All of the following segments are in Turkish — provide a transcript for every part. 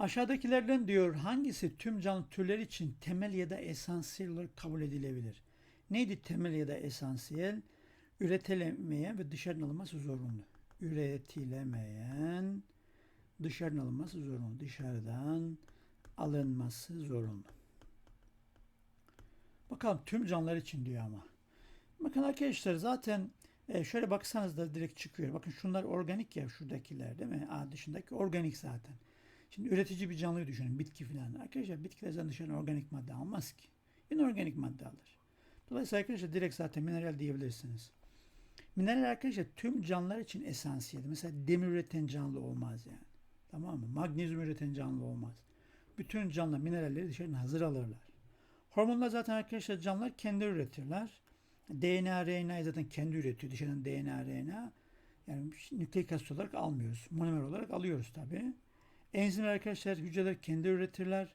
Aşağıdakilerden diyor hangisi tüm canlı türleri için temel ya da esansiyel olarak kabul edilebilir? Neydi temel ya da esansiyel? Üretilemeyen ve dışarıdan alınması zorunlu. Üretilemeyen, dışarıdan alınması zorunlu. Dışarıdan alınması zorunlu. Bakalım tüm canlılar için diyor ama. Bakın arkadaşlar zaten e, şöyle baksanız da direkt çıkıyor. Bakın şunlar organik ya şuradakiler değil mi? A dışındaki organik zaten. Şimdi üretici bir canlıyı düşünün. Bitki falan. Arkadaşlar bitkiler zaten dışarıdan organik madde almaz ki. İnorganik madde alır. Dolayısıyla arkadaşlar direkt zaten mineral diyebilirsiniz. Mineral arkadaşlar tüm canlılar için esansiyel. Mesela demir üreten canlı olmaz yani. Tamam mı? Magnezyum üreten canlı olmaz. Bütün canlı mineralleri dışarıdan hazır alırlar. Hormonlar zaten arkadaşlar canlılar kendi üretirler. DNA, RNA zaten kendi üretiyor. Dışarıdan DNA, RNA. Yani nükleik asit olarak almıyoruz. Monomer olarak alıyoruz tabii. Enzimler arkadaşlar hücreler kendi üretirler.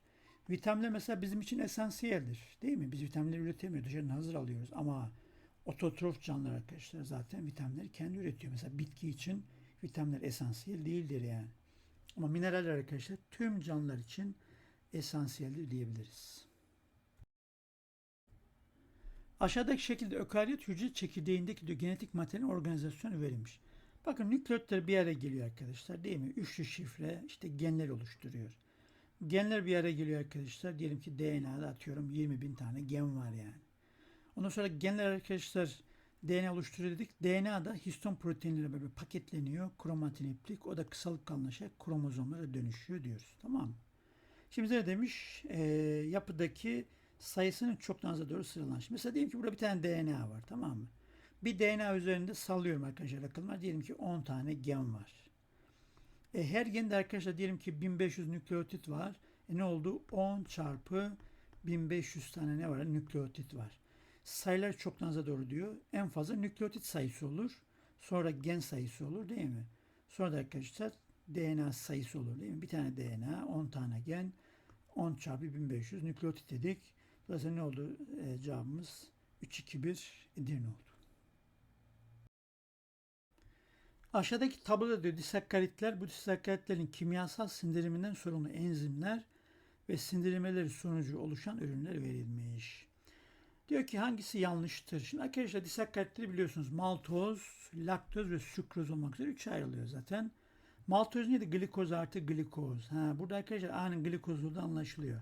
Vitaminler mesela bizim için esansiyeldir. Değil mi? Biz vitaminleri üretemiyoruz. Dışarıdan hazır alıyoruz. Ama ototrof canlılar arkadaşlar zaten vitaminleri kendi üretiyor. Mesela bitki için vitaminler esansiyel değildir yani. Ama mineraller arkadaşlar tüm canlılar için esansiyeldir diyebiliriz. Aşağıdaki şekilde ökaryot hücre çekirdeğindeki genetik materyalin organizasyonu verilmiş. Bakın nükleotler bir araya geliyor arkadaşlar değil mi? Üçlü şifre işte genler oluşturuyor. Genler bir araya geliyor arkadaşlar. Diyelim ki DNA'da atıyorum 20 bin tane gen var yani. Ondan sonra genler arkadaşlar DNA oluşturuyor dedik. DNA histon proteinleri böyle paketleniyor. Kromatin iplik. O da kısalık kalınlaşarak kromozomlara dönüşüyor diyoruz. Tamam mı? Şimdi ne demiş? Ee, yapıdaki sayısının çok fazla doğru sıralanmış. Mesela diyelim ki burada bir tane DNA var. Tamam mı? Bir DNA üzerinde sallıyorum arkadaşlar akıllar. Diyelim ki 10 tane gen var. E, her gende arkadaşlar diyelim ki 1500 nükleotit var. E, ne oldu? 10 çarpı 1500 tane ne var? Nükleotit var. Sayılar çok fazla doğru diyor. En fazla nükleotit sayısı olur. Sonra gen sayısı olur değil mi? Sonra da arkadaşlar DNA sayısı olur değil mi? Bir tane DNA, 10 tane gen, 10 çarpı 1500 nükleotit dedik. Dolayısıyla ne oldu? E, cevabımız 3, 2, 1 Edirne oldu. Aşağıdaki tabloda diyor disakkaritler bu disakkaritlerin kimyasal sindiriminden sorumlu enzimler ve sindirilmeleri sonucu oluşan ürünler verilmiş. Diyor ki hangisi yanlıştır? Şimdi arkadaşlar disakkaritleri biliyorsunuz maltoz, laktoz ve sükroz olmak üzere üçe ayrılıyor zaten. Maltoz neydi? Glikoz artı glikoz. Ha, burada arkadaşlar A'nın glikoz olduğu anlaşılıyor.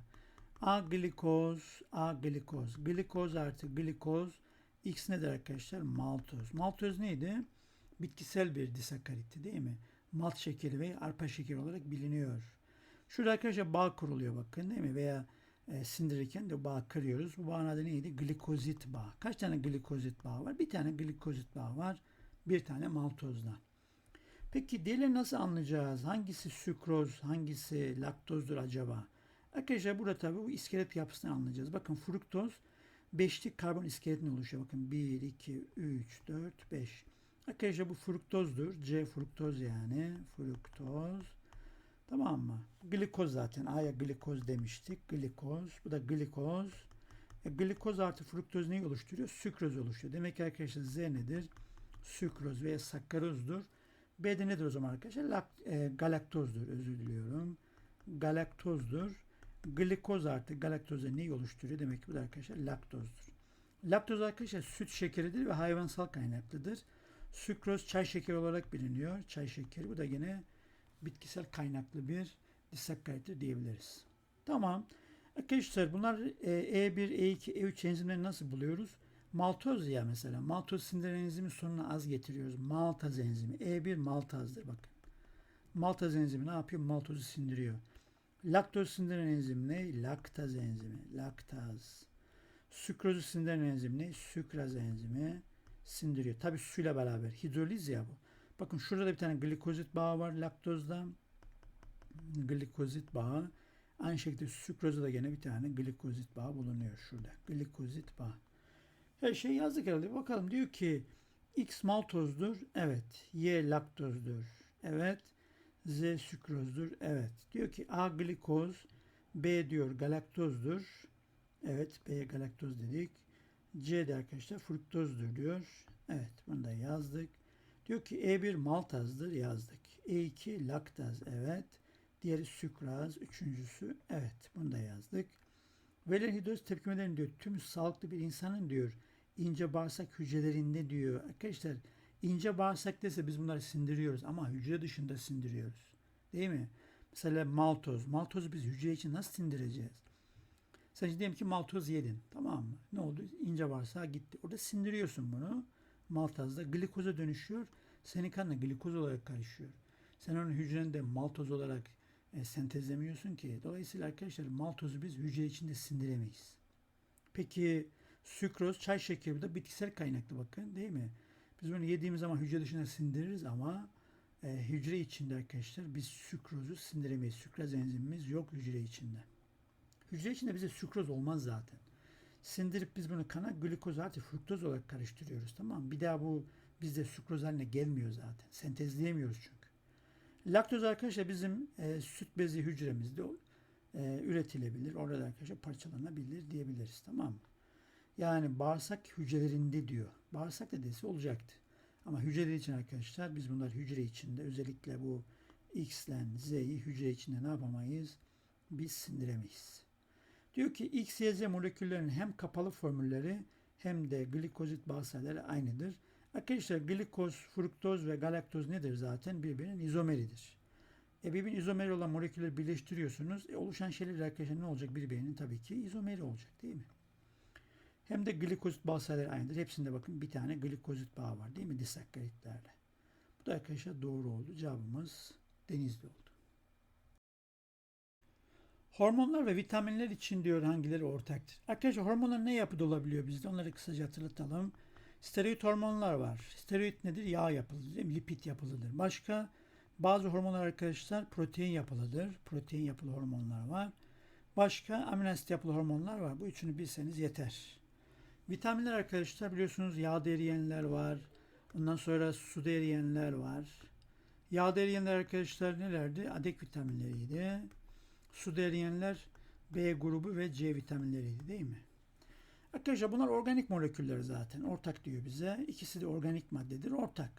A glikoz, A glikoz. Glikoz artı glikoz. X nedir arkadaşlar? Maltoz. Maltoz neydi? Bitkisel bir disakaritti değil mi? Malt şekeri ve arpa şekeri olarak biliniyor. Şurada arkadaşlar bağ kuruluyor bakın değil mi? Veya e, sindirirken de bağ kırıyoruz. Bu bağın adı neydi? Glikozit bağı. Kaç tane glikozit bağı var? Bir tane glikozit bağı var. Bir tane maltozda. Peki diğerleri nasıl anlayacağız? Hangisi sükroz, hangisi laktozdur acaba? Arkadaşlar burada tabii bu iskelet yapısını anlayacağız. Bakın fruktoz beşli karbon iskeletini oluşuyor. Bakın 1, 2, 3, 4, 5. Arkadaşlar bu fruktozdur. C fruktoz yani. Fruktoz. Tamam mı? Glikoz zaten. A'ya glikoz demiştik. Glikoz. Bu da glikoz. E, glikoz artı fruktoz neyi oluşturuyor? Sükroz oluşturuyor. Demek ki arkadaşlar Z nedir? Sükroz veya sakkarozdur. B de nedir o zaman arkadaşlar? Lak, e, galaktozdur. Özür diliyorum. Galaktozdur. Glikoz artı galaktoz neyi oluşturuyor? Demek ki bu da arkadaşlar laktozdur. Laktoz arkadaşlar süt şekeridir ve hayvansal kaynaklıdır. Sükroz çay şekeri olarak biliniyor. Çay şekeri. Bu da yine bitkisel kaynaklı bir disakkarittir diyebiliriz. Tamam. Arkadaşlar bunlar E1, E2, E3 enzimleri nasıl buluyoruz? Maltoz ya mesela. Maltoz sindiren enzimi sonuna az getiriyoruz. Maltaz enzimi. E1 maltazdır bakın. Maltaz enzimi ne yapıyor? Maltozu sindiriyor. Laktoz sindiren enzim ne? Laktaz enzimi. Laktaz. Sükrozu sindiren enzim ne? Sükraz enzimi sindiriyor. Tabi suyla beraber. Hidroliz ya bu. Bakın şurada da bir tane glikozit bağı var laktozda. Glikozit bağı. Aynı şekilde sükrozda da gene bir tane glikozit bağı bulunuyor şurada. Glikozit bağı. Her şey yazdık herhalde. Bakalım diyor ki X maltozdur. Evet. Y laktozdur. Evet. Z sükrozdur. Evet. Diyor ki A glikoz, B diyor galaktozdur. Evet. B galaktoz dedik. C de arkadaşlar fruktozdur diyor. Evet. Bunu da yazdık. Diyor ki E1 maltazdır yazdık. E2 laktaz evet. Diğeri sükraz. Üçüncüsü evet bunu da yazdık. Verilen hidroz tepkimelerin diyor tüm sağlıklı bir insanın diyor ince bağırsak hücrelerinde diyor. Arkadaşlar ince bağırsak dese biz bunları sindiriyoruz ama hücre dışında sindiriyoruz. Değil mi? Mesela maltoz. Maltozu biz hücre için nasıl sindireceğiz? Şimdi diyelim ki maltoz yedin. Tamam mı? Ne oldu? İnce bağırsağa gitti. Orada sindiriyorsun bunu. Maltazda glikoza dönüşüyor. Senin kanına glikoz olarak karışıyor. Sen onu hücrende maltoz olarak e, sentezlemiyorsun ki. Dolayısıyla arkadaşlar maltozu biz hücre içinde sindiremeyiz. Peki sükroz, çay şekeri de bitkisel kaynaklı bakın değil mi? Biz bunu yediğimiz zaman hücre dışına sindiririz ama e, hücre içinde arkadaşlar biz sükrozu sindiremeyiz. Sükraz enzimimiz yok hücre içinde. Hücre içinde bize sükroz olmaz zaten. Sindirip biz bunu kana glikoz artı fruktoz olarak karıştırıyoruz tamam mı? Bir daha bu bizde sükroz haline gelmiyor zaten. Sentezleyemiyoruz çünkü. Laktoz arkadaşlar bizim e, süt bezi hücremizde e, üretilebilir. Orada da arkadaşlar parçalanabilir diyebiliriz tamam mı? Yani bağırsak hücrelerinde diyor. Bağırsak dedesi olacaktı. Ama hücreler için arkadaşlar biz bunlar hücre içinde özellikle bu X'len Z'yi hücre içinde ne yapamayız? Biz sindiremeyiz. Diyor ki X, Y, Z moleküllerinin hem kapalı formülleri hem de glikozit bağırsakları aynıdır. Arkadaşlar glikoz, fruktoz ve galaktoz nedir zaten? Birbirinin izomeridir. E birbirinin izomeri olan molekülleri birleştiriyorsunuz. E oluşan şeyler arkadaşlar ne olacak? Birbirinin tabii ki izomeri olacak değil mi? Hem de glikozit bağırsakları aynıdır. Hepsinde bakın bir tane glikozit bağı var değil mi? Disakkaritlerle. Bu da arkadaşlar doğru oldu. Cevabımız denizli oldu. Hormonlar ve vitaminler için diyor hangileri ortaktır? Arkadaşlar hormonlar ne yapıda olabiliyor bizde? Onları kısaca hatırlatalım. Steroid hormonlar var. Steroid nedir? Yağ yapılıdır, değil mi? lipid yapılıdır. Başka bazı hormonlar arkadaşlar protein yapılıdır. Protein yapılı hormonlar var. Başka amino asit yapılı hormonlar var. Bu üçünü bilseniz yeter. Vitaminler arkadaşlar biliyorsunuz yağda eriyenler var. Ondan sonra suda eriyenler var. Yağda eriyenler arkadaşlar nelerdi? Adek vitaminleriydi. Suda eriyenler B grubu ve C vitaminleriydi değil mi? Arkadaşlar bunlar organik moleküller zaten. Ortak diyor bize. İkisi de organik maddedir. Ortak.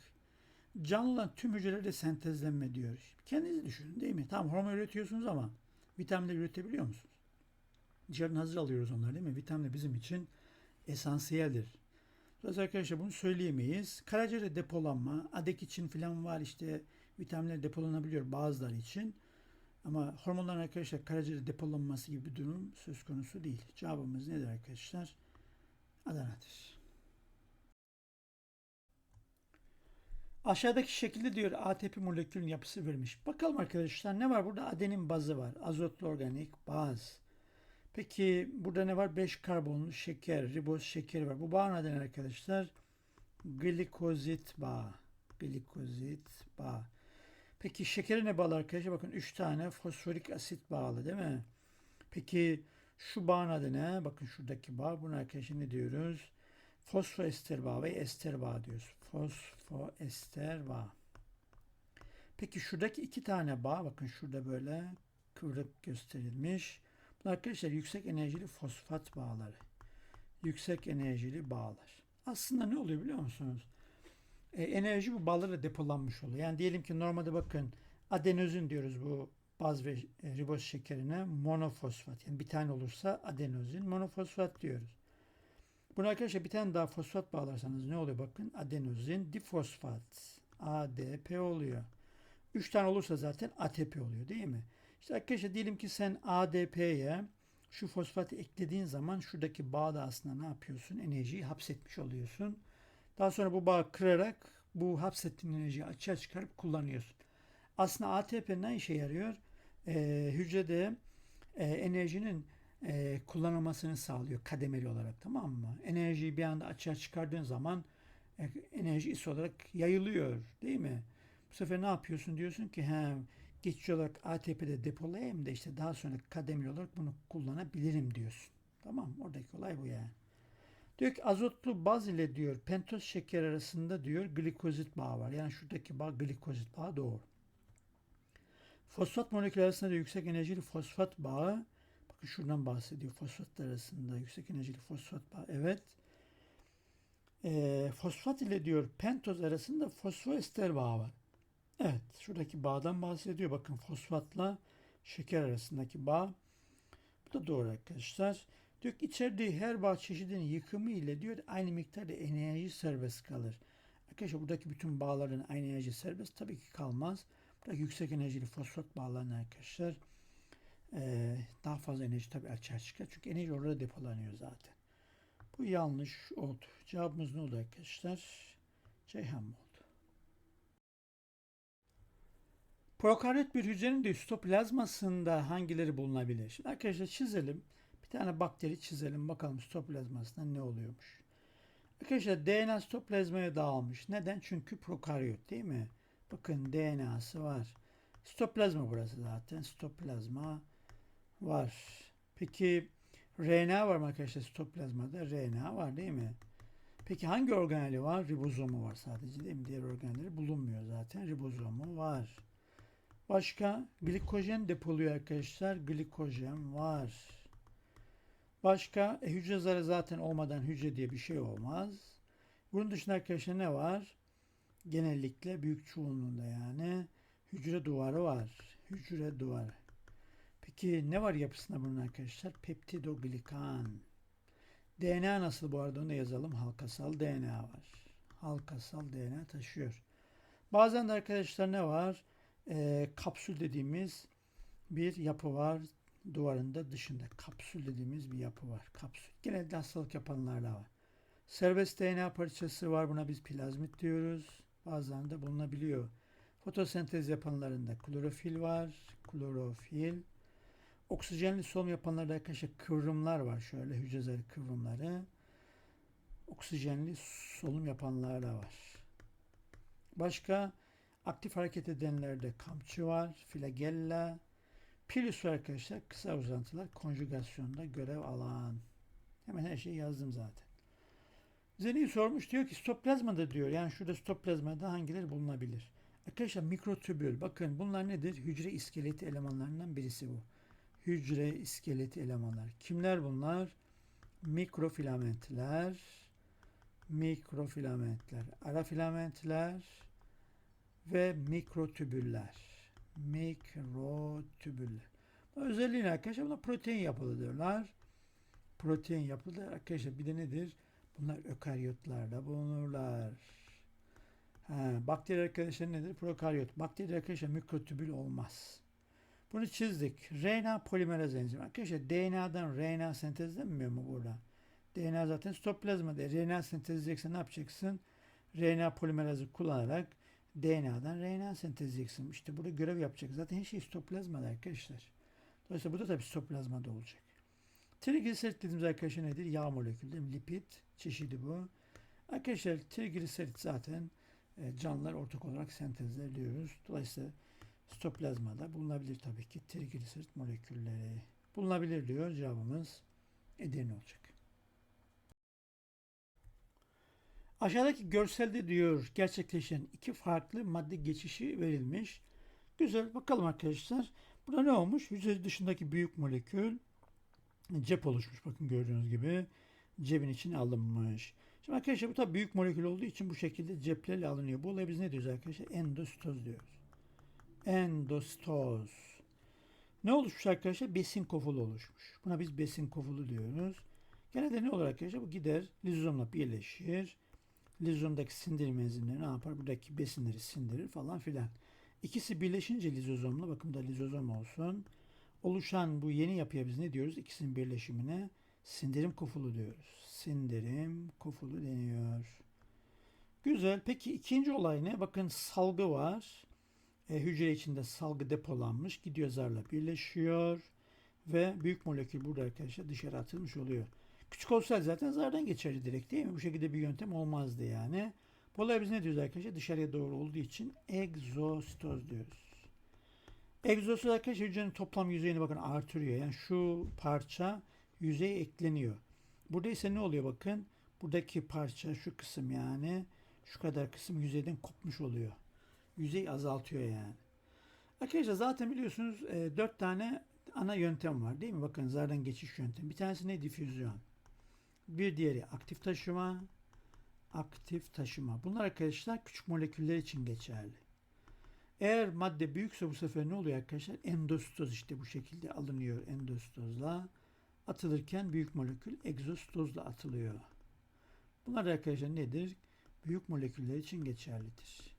Canlı olan tüm hücrelerde sentezlenme diyor. Kendiniz düşünün değil mi? Tamam hormon üretiyorsunuz ama vitaminleri üretebiliyor musunuz? Dışarıdan hazır alıyoruz onları değil mi? Vitamin bizim için esansiyeldir. Biraz arkadaşlar bunu söyleyemeyiz. Karaciğerde depolanma, adek için falan var işte vitaminler depolanabiliyor bazıları için. Ama hormonların arkadaşlar karaciğerde depolanması gibi bir durum söz konusu değil. Cevabımız nedir arkadaşlar? Adana'dır. Aşağıdaki şekilde diyor ATP molekülün yapısı verilmiş. Bakalım arkadaşlar ne var burada? Adenin bazı var. Azotlu organik baz. Peki burada ne var? 5 karbonlu şeker, riboz şekeri var. Bu bağın adı ne arkadaşlar? Glikozit bağı. Glikozit bağı. Peki şekeri ne bağlı arkadaşlar? Bakın 3 tane fosforik asit bağlı değil mi? Peki şu bağın adı ne? Bakın şuradaki bağ. Buna arkadaşlar ne diyoruz? Fosfoester bağı ve ester bağı diyoruz. Fosfoester bağı. Peki şuradaki iki tane bağ bakın şurada böyle kıvrık gösterilmiş. Bunlar arkadaşlar yüksek enerjili fosfat bağları. Yüksek enerjili bağlar. Aslında ne oluyor biliyor musunuz? E, enerji bu bağlara depolanmış oluyor. Yani diyelim ki normalde bakın adenozin diyoruz bu baz ve riboz şekerine monofosfat. Yani bir tane olursa adenozin monofosfat diyoruz. Buna arkadaşlar bir tane daha fosfat bağlarsanız ne oluyor bakın adenozin difosfat ADP oluyor. 3 tane olursa zaten ATP oluyor değil mi? İşte arkadaşlar diyelim ki sen ADP'ye şu fosfatı eklediğin zaman şuradaki bağda aslında ne yapıyorsun? Enerjiyi hapsetmiş oluyorsun. Daha sonra bu bağı kırarak bu hapsettiğin enerjiyi açığa çıkarıp kullanıyorsun. Aslında ATP ne işe yarıyor? Ee, hücrede e, enerjinin e, kullanılmasını sağlıyor kademeli olarak tamam mı? Enerjiyi bir anda açığa çıkardığın zaman e, enerji is olarak yayılıyor değil mi? Bu sefer ne yapıyorsun diyorsun ki he, geçici olarak ATP'de depolayayım da işte daha sonra kademeli olarak bunu kullanabilirim diyorsun. Tamam Oradaki olay bu yani. Diyor ki azotlu baz ile diyor pentoz şeker arasında diyor glikozit bağı var. Yani şuradaki bağ glikozit bağı doğru. Fosfat molekülü arasında da yüksek enerjili fosfat bağı. Bakın şuradan bahsediyor. Fosfatlar arasında yüksek enerjili fosfat bağı. Evet. E, fosfat ile diyor pentoz arasında fosfoester bağı var. Evet, şuradaki bağdan bahsediyor. Bakın fosfatla şeker arasındaki bağ. Bu da doğru arkadaşlar. Diyor ki içerdiği her bağ çeşidinin yıkımı ile diyor aynı miktarda enerji serbest kalır. Arkadaşlar buradaki bütün bağların aynı enerji serbest tabii ki kalmaz. Buradaki yüksek enerjili fosfat bağlarının arkadaşlar eee, daha fazla enerji tabii açığa çıkar. Çünkü enerji orada depolanıyor zaten. Bu yanlış oldu. Cevabımız ne oldu arkadaşlar? Ceyhan mı oldu? Prokaryot bir hücrenin de sitoplazmasında hangileri bulunabilir? Şimdi arkadaşlar çizelim. Bir tane bakteri çizelim. Bakalım sitoplazmasında ne oluyormuş. Arkadaşlar DNA sitoplazmaya dağılmış. Neden? Çünkü prokaryot değil mi? Bakın DNA'sı var. Sitoplazma burası zaten. Sitoplazma var. Peki RNA var mı arkadaşlar sitoplazmada? RNA var değil mi? Peki hangi organeli var? Ribozomu var sadece değil mi? Diğer organeli bulunmuyor zaten. Ribozomu var. Başka glikojen depoluyor arkadaşlar. Glikojen var. Başka e, hücre zarı zaten olmadan hücre diye bir şey olmaz. Bunun dışında arkadaşlar ne var? Genellikle büyük çoğunluğunda yani hücre duvarı var. Hücre duvarı. Peki ne var yapısında bunun arkadaşlar? Peptidoglikan. DNA nasıl bu arada onu da yazalım. Halkasal DNA var. Halkasal DNA taşıyor. Bazen de arkadaşlar ne var? Ee, kapsül dediğimiz bir yapı var. Duvarında dışında kapsül dediğimiz bir yapı var. Kapsül. Genelde hastalık yapanlarda var. Serbest DNA parçası var. Buna biz plazmit diyoruz. Bazen de bulunabiliyor. Fotosentez yapanlarında klorofil var. Klorofil. Oksijenli solunum yapanlarda arkadaşlar kıvrımlar var. Şöyle hücre zarı kıvrımları. Oksijenli solunum yapanlarda var. Başka aktif hareket edenlerde kamçı var. Flagella. Var arkadaşlar. Kısa uzantılar konjugasyonda görev alan. Hemen her şeyi yazdım zaten. Bize neyi sormuş? Diyor ki stoplazmada diyor. Yani şurada stoplazmada hangileri bulunabilir? Arkadaşlar mikrotübül. Bakın bunlar nedir? Hücre iskeleti elemanlarından birisi bu. Hücre iskeleti elemanlar. Kimler bunlar? Mikrofilamentler, mikrofilamentler, ara filamentler ve mikrotübüller. Mikrotübüller. Bu özelliğini arkadaşlar buna protein yapılı diyorlar. Protein yapılı arkadaşlar bir de nedir? Bunlar ökaryotlarda bulunurlar. Ha, bakteri arkadaşlar nedir? Prokaryot. Bakteri arkadaşlar mikrotübül olmaz. Bunu çizdik. RNA polimeraz enzimi. Arkadaşlar DNA'dan RNA sentezlenmiyor mu burada? DNA zaten sitoplazmada. RNA sentezleyeceksen ne yapacaksın? RNA polimerazı kullanarak DNA'dan RNA sentezleyeceksin. İşte burada görev yapacak. Zaten her şey sitoplazmada arkadaşlar. Dolayısıyla bu da tabii sitoplazmada olacak. Trigliserit dediğimiz arkadaşlar nedir? Yağ molekülü değil mi? Lipid çeşidi bu. Arkadaşlar trigliserit zaten e, canlılar ortak olarak sentezler diyoruz. Dolayısıyla sitoplazmada bulunabilir tabii ki trigliserit molekülleri. Bulunabilir diyor cevabımız Edirne olacak. Aşağıdaki görselde diyor gerçekleşen iki farklı madde geçişi verilmiş. Güzel bakalım arkadaşlar. Burada ne olmuş? Hücre dışındaki büyük molekül cep oluşmuş. Bakın gördüğünüz gibi cebin içine alınmış. Şimdi arkadaşlar bu tabi büyük molekül olduğu için bu şekilde ceplerle alınıyor. Bu olaya biz ne diyoruz arkadaşlar? Endositoz diyoruz. Endositoz. Ne oluşmuş arkadaşlar? Besin kofulu oluşmuş. Buna biz besin kofulu diyoruz. Genelde ne olur arkadaşlar? Bu gider lizozomla birleşir. Lizozomdaki sindirim enzimleri ne yapar? Buradaki besinleri sindirir falan filan. İkisi birleşince lizozomla bakın da lizozom olsun. Oluşan bu yeni yapıya biz ne diyoruz? İkisinin birleşimine sindirim kofulu diyoruz. Sindirim kofulu deniyor. Güzel. Peki ikinci olay ne? Bakın salgı var. E, hücre içinde salgı depolanmış. Gidiyor zarla birleşiyor. Ve büyük molekül burada arkadaşlar dışarı atılmış oluyor. Küçük olsaydı zaten zardan geçerdi direkt değil mi? Bu şekilde bir yöntem olmazdı yani. Bu olay biz ne diyoruz arkadaşlar? Dışarıya doğru olduğu için egzositoz diyoruz. Egzosit arkadaşlar hücrenin toplam yüzeyini bakın artırıyor. Yani şu parça yüzeye ekleniyor. Burada ise ne oluyor bakın? Buradaki parça şu kısım yani şu kadar kısım yüzeyden kopmuş oluyor. Yüzey azaltıyor yani. Arkadaşlar zaten biliyorsunuz e, 4 tane ana yöntem var değil mi? Bakın zardan geçiş yöntemi. Bir tanesi ne? Difüzyon. Bir diğeri aktif taşıma. Aktif taşıma. Bunlar arkadaşlar küçük moleküller için geçerli. Eğer madde büyükse bu sefer ne oluyor arkadaşlar? Endostoz işte bu şekilde alınıyor endostozla. Atılırken büyük molekül egzostozla atılıyor. Bunlar arkadaşlar nedir? Büyük moleküller için geçerlidir.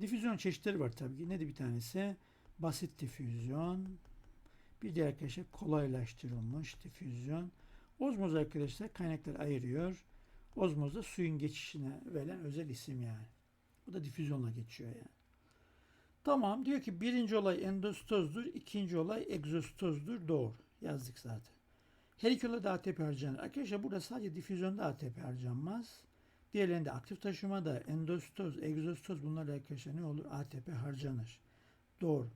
Difüzyon çeşitleri var tabii ki. Nedir bir tanesi? Basit difüzyon. Bir diğer arkadaşlar kolaylaştırılmış difüzyon. Ozmoz arkadaşlar kaynakları ayırıyor. Ozmoz da suyun geçişine verilen özel isim yani. Bu da difüzyonla geçiyor yani. Tamam diyor ki birinci olay endostozdur, ikinci olay egzostozdur. Doğru. Yazdık zaten. Her iki yolda da ATP harcanır. Arkadaşlar burada sadece difüzyonda ATP harcanmaz. Diğerlerinde aktif taşımada endostoz, egzostoz bunlar da arkadaşlar ne olur? ATP harcanır. Doğru.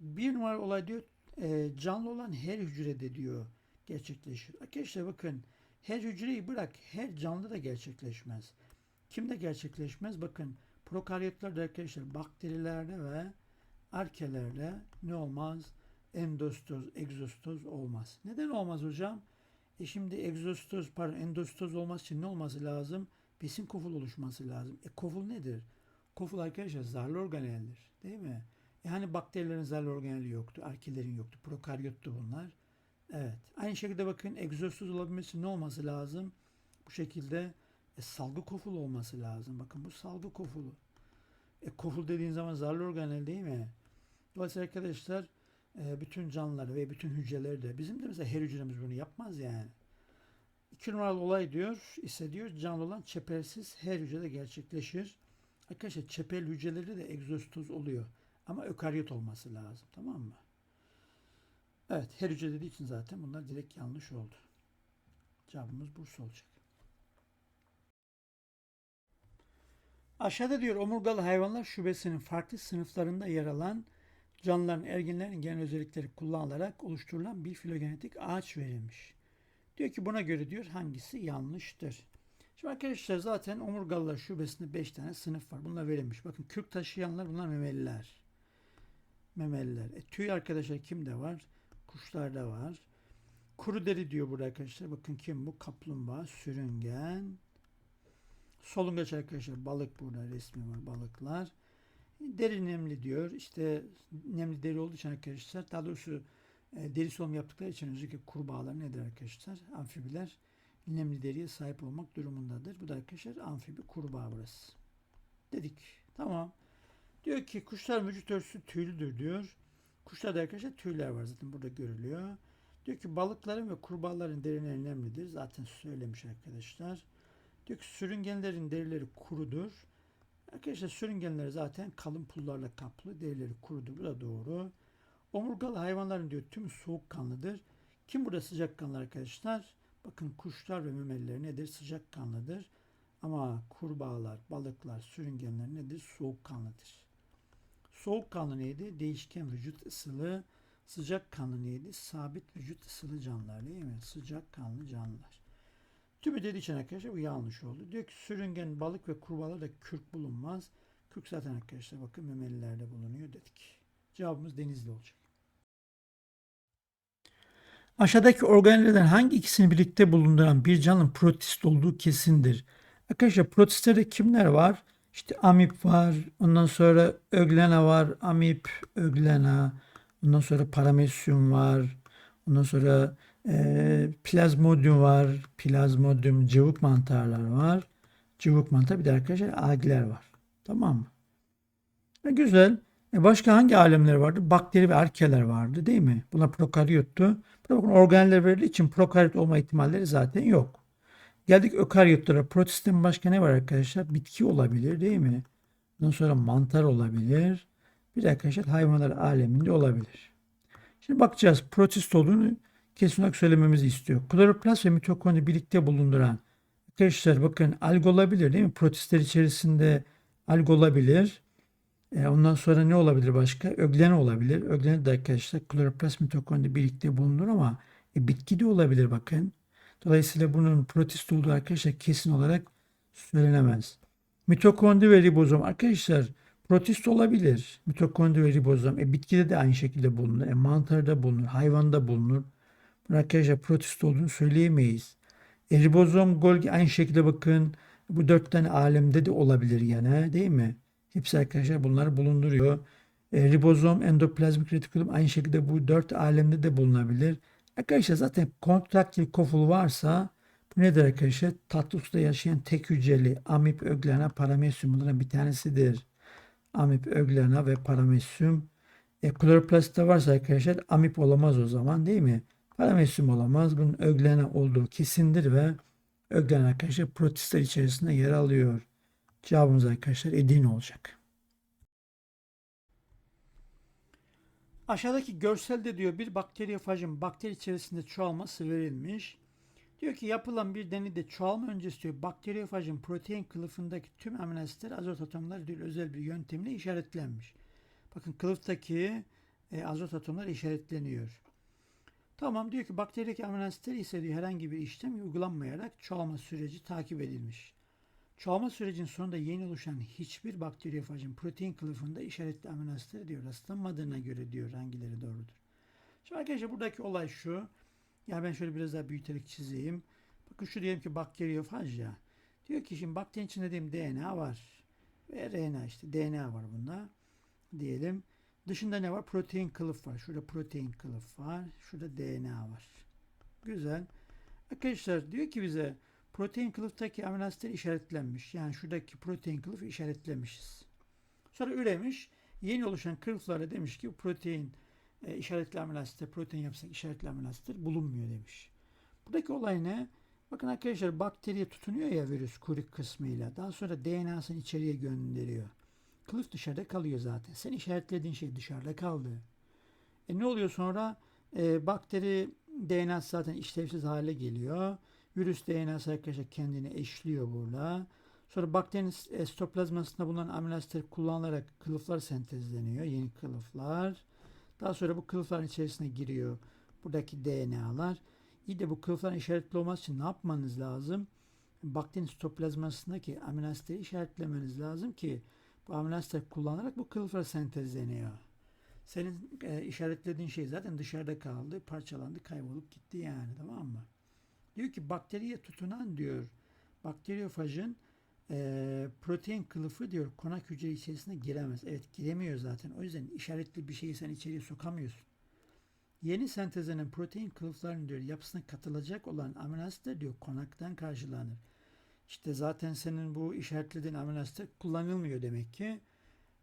Bir numara olay diyor e, canlı olan her hücrede diyor gerçekleşir. Arkadaşlar bakın her hücreyi bırak her canlı da gerçekleşmez. Kimde gerçekleşmez? Bakın prokaryotlarda arkadaşlar bakterilerde ve arkelerde ne olmaz? Endostoz, egzostoz olmaz. Neden olmaz hocam? E şimdi egzostoz, pardon endostoz olması için ne olması lazım? Besin koful oluşması lazım. E koful nedir? Koful arkadaşlar zarlı organeldir. Değil mi? Yani bakterilerin zarlı organeli yoktu. Arkelerin yoktu. Prokaryottu bunlar. Evet. Aynı şekilde bakın egzostoz olabilmesi ne olması lazım? Bu şekilde e, salgı koful olması lazım. Bakın bu salgı kofulu. E, koful dediğin zaman zarlı organel değil mi? Dolayısıyla arkadaşlar e, bütün canlılar ve bütün hücreleri de bizim de mesela her hücremiz bunu yapmaz yani. İki numaralı olay diyor ise diyor canlı olan çepersiz her hücrede gerçekleşir. Arkadaşlar çeperli hücreleri de egzostoz oluyor. Ama ökaryot olması lazım. Tamam mı? Evet. Her hücre dediği için zaten bunlar direkt yanlış oldu. Cevabımız Bursa olacak. Aşağıda diyor omurgalı hayvanlar şubesinin farklı sınıflarında yer alan canlıların erginlerin genel özellikleri kullanılarak oluşturulan bir filogenetik ağaç verilmiş. Diyor ki buna göre diyor hangisi yanlıştır. Şimdi arkadaşlar zaten omurgalılar şubesinde 5 tane sınıf var. Bunlar verilmiş. Bakın kürk taşıyanlar bunlar memeliler. Memeliler. E, tüy arkadaşlar kimde var? Kuşlarda var. Kuru deri diyor burada arkadaşlar. Bakın kim bu? Kaplumbağa, sürüngen. Solungaç arkadaşlar balık burada resmi var balıklar. Deri nemli diyor. İşte nemli deri olduğu için arkadaşlar daha doğrusu e, deri solum yaptıkları için özellikle kurbağalar nedir arkadaşlar? Amfibiler nemli deriye sahip olmak durumundadır. Bu da arkadaşlar amfibi kurbağa burası. Dedik. Tamam. Diyor ki kuşlar vücut örtüsü tüylüdür diyor. Kuşlarda arkadaşlar tüyler var zaten burada görülüyor. Diyor ki balıkların ve kurbağaların derileri nemlidir. Zaten söylemiş arkadaşlar. Diyor ki sürüngenlerin derileri kurudur. Arkadaşlar sürüngenler zaten kalın pullarla kaplı. Derileri kurudur. Bu da doğru. Omurgalı hayvanların diyor tüm soğukkanlıdır. Kim burada sıcakkanlı arkadaşlar? Bakın kuşlar ve memeliler nedir? Sıcakkanlıdır. Ama kurbağalar, balıklar, sürüngenler nedir? Soğukkanlıdır. Soğukkanlı neydi? Değişken vücut ısılı. Sıcakkanlı neydi? Sabit vücut ısılı canlılar değil mi? Sıcakkanlı canlılar. Tümü dediği için arkadaşlar bu yanlış oldu. Diyor ki sürüngen, balık ve kurbağalarda kürk bulunmaz. Kürk zaten arkadaşlar bakın memelilerde bulunuyor dedik. Cevabımız denizli olacak. Aşağıdaki organellerden hangi ikisini birlikte bulunduran bir canlının protist olduğu kesindir. Arkadaşlar protistlerde kimler var? İşte amip var, ondan sonra öglena var, amip, öglena, ondan sonra paramesyum var, ondan sonra e, plazmodium var, plazmodium, cıvık mantarlar var. Cıvık mantar bir de arkadaşlar algler var. Tamam mı? E, güzel. E başka hangi alemler vardı? Bakteri ve arkeler vardı değil mi? Buna prokaryottu. Bakın organeller verildiği için prokaryot olma ihtimalleri zaten yok. Geldik ökaryotlara. Protistin başka ne var arkadaşlar? Bitki olabilir değil mi? Ondan sonra mantar olabilir. Bir arkadaşlar hayvanlar aleminde olabilir. Şimdi bakacağız. Protist olduğunu kesin olarak söylememizi istiyor. Kloroplast ve mitokondri birlikte bulunduran arkadaşlar bakın alg olabilir değil mi? Protistler içerisinde alg olabilir. E, ondan sonra ne olabilir başka? Öglen olabilir. Öglen de arkadaşlar kloroplast mitokondri birlikte bulunur ama e, bitki de olabilir bakın. Dolayısıyla bunun protist olduğu arkadaşlar kesin olarak söylenemez. Mitokondri ve ribozom arkadaşlar protist olabilir. Mitokondri ve ribozom. E, bitkide de aynı şekilde bulunur. E, mantarda bulunur. Hayvanda bulunur. Bunun arkadaşlar protist olduğunu söyleyemeyiz. E, ribozom, Golgi aynı şekilde bakın bu dört tane alemde de olabilir yani değil mi? Hepsi arkadaşlar bunları bulunduruyor. E, ribozom, endoplazmik retikulum aynı şekilde bu dört alemde de bulunabilir. Arkadaşlar zaten kontraktil koful varsa bu nedir arkadaşlar? Tatlı suda yaşayan tek hücreli amip, öglena, paramesyum bunların bir tanesidir. Amip, öglena ve paramesyum. E, kloroplastta varsa arkadaşlar amip olamaz o zaman değil mi? Paramesyum olamaz. Bunun öglena olduğu kesindir ve öglena arkadaşlar protistler içerisinde yer alıyor. Cevabımız arkadaşlar Edirne olacak. Aşağıdaki görselde diyor bir bakteriyofajın bakteri içerisinde çoğalması verilmiş. Diyor ki yapılan bir deneyde çoğalma öncesi diyor bakteriyofajın protein kılıfındaki tüm amino asitler azot atomları diyor özel bir yöntemle işaretlenmiş. Bakın kılıftaki e, azot atomlar işaretleniyor. Tamam diyor ki bakterideki amino asitler ise diyor herhangi bir işlem uygulanmayarak çoğalma süreci takip edilmiş. Çoğalma sürecinin sonunda yeni oluşan hiçbir bakteriyofajın protein kılıfında işaretli amino asitler diyor rastlanmadığına göre diyor hangileri doğrudur. Şimdi arkadaşlar buradaki olay şu. Ya ben şöyle biraz daha büyüterek çizeyim. Bakın şu diyelim ki bakteriyofaj ya. Diyor ki şimdi bakterinin içinde diyelim DNA var. Ve RNA işte DNA var bunda. Diyelim. Dışında ne var? Protein kılıf var. Şurada protein kılıf var. Şurada DNA var. Güzel. Arkadaşlar diyor ki bize protein kılıftaki amino asitler işaretlenmiş. Yani şuradaki protein kılıfı işaretlemişiz. Sonra üremiş. Yeni oluşan kılıflara demiş ki protein e, işaretli amino asitler, protein yapısı işaretli amino asitler bulunmuyor demiş. Buradaki olay ne? Bakın arkadaşlar bakteriye tutunuyor ya virüs kuyruk kısmıyla. Daha sonra DNA'sını içeriye gönderiyor. Kılıf dışarıda kalıyor zaten. Sen işaretlediğin şey dışarıda kaldı. E ne oluyor sonra? E, bakteri DNA'sı zaten işlevsiz hale geliyor. Virüs DNA'sı arkadaşlar kendini eşliyor burada. Sonra bakterinin sitoplazmasında bulunan amino asitler kullanılarak kılıflar sentezleniyor. Yeni kılıflar. Daha sonra bu kılıfların içerisine giriyor buradaki DNA'lar. İyi de bu kılıfların işaretli olması için ne yapmanız lazım? Bakterinin sitoplazmasındaki amino asitleri işaretlemeniz lazım ki bu amino asitler kullanarak bu kılıflar sentezleniyor. Senin e, işaretlediğin şey zaten dışarıda kaldı, parçalandı, kaybolup gitti yani tamam mı? Diyor ki bakteriye tutunan diyor bakteriyofajın e, protein kılıfı diyor konak hücre içerisine giremez. Evet giremiyor zaten. O yüzden işaretli bir şeyi sen içeriye sokamıyorsun. Yeni sentezlenen protein kılıflarının diyor yapısına katılacak olan amino asitler diyor konaktan karşılanır. İşte zaten senin bu işaretlediğin amino asitler kullanılmıyor demek ki.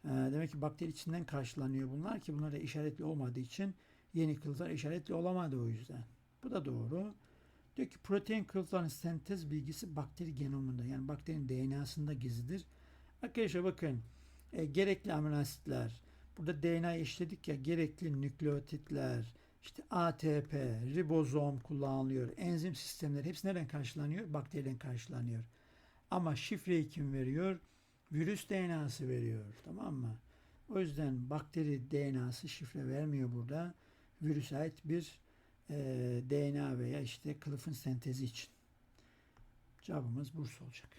E, demek ki bakteri içinden karşılanıyor bunlar ki bunlar da işaretli olmadığı için yeni kılıflar işaretli olamadı o yüzden. Bu da doğru. Diyor ki protein kılıflarının sentez bilgisi bakteri genomunda yani bakterinin DNA'sında gizlidir. Arkadaşlar bakın e, gerekli amino asitler burada DNA işledik ya gerekli nükleotitler işte ATP, ribozom kullanılıyor. Enzim sistemleri hepsi nereden karşılanıyor? Bakteriden karşılanıyor. Ama şifreyi kim veriyor? Virüs DNA'sı veriyor. Tamam mı? O yüzden bakteri DNA'sı şifre vermiyor burada. Virüse ait bir e, DNA veya işte kılıfın sentezi için. Cevabımız Bursa olacak.